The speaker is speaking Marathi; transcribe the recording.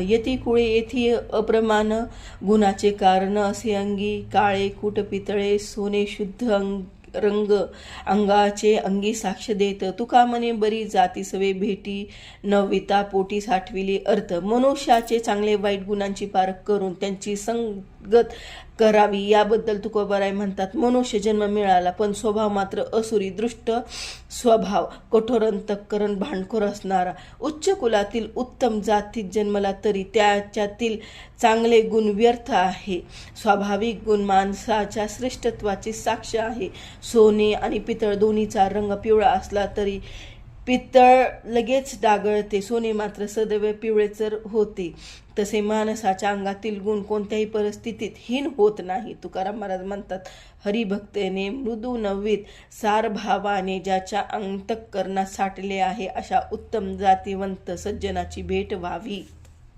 यती कुळे येथी अप्रमाण गुणाचे कारण असे अंगी काळे कुट पितळे सोने शुद्ध अंग रंग अंगाचे अंगी साक्ष देत. तुका बरी जाती सवे भेटी नविता पोटी साठविली अर्थ. मनुष्याचे चांगले वाईट गुणांची पारख करून त्यांची गत करावी याबद्दल तुकोबाराय म्हणतात मनुष्य जन्म मिळाला पण स्वभाव मात्र असुरी दृष्ट स्वभाव कठोर अंतकरण भांडखोर असणारा. उच्च कुलातील उत्तम जातीत जन्मला तरी त्याच्यातील चांगले गुण व्यर्थ आहे. स्वाभाविक गुण माणसाच्या श्रेष्ठत्वाची साक्ष आहे. सोने आणि पितळ दोन्हीचा रंग पिवळा असला तरी पितळ लगेच डागळते. सोने मात्र सदैव पिवळेचर होते. तसे माणसाच्या अंगातील गुण कोणत्याही परिस्थितीत हीन होत नाही. तुकाराम महाराज म्हणतात हरिभक्तेने मृदू नव्वीत सारभावाने ज्याच्या अंतकरणात साठले आहे अशा उत्तम जातीवंत सज्जनाची भेट व्हावी.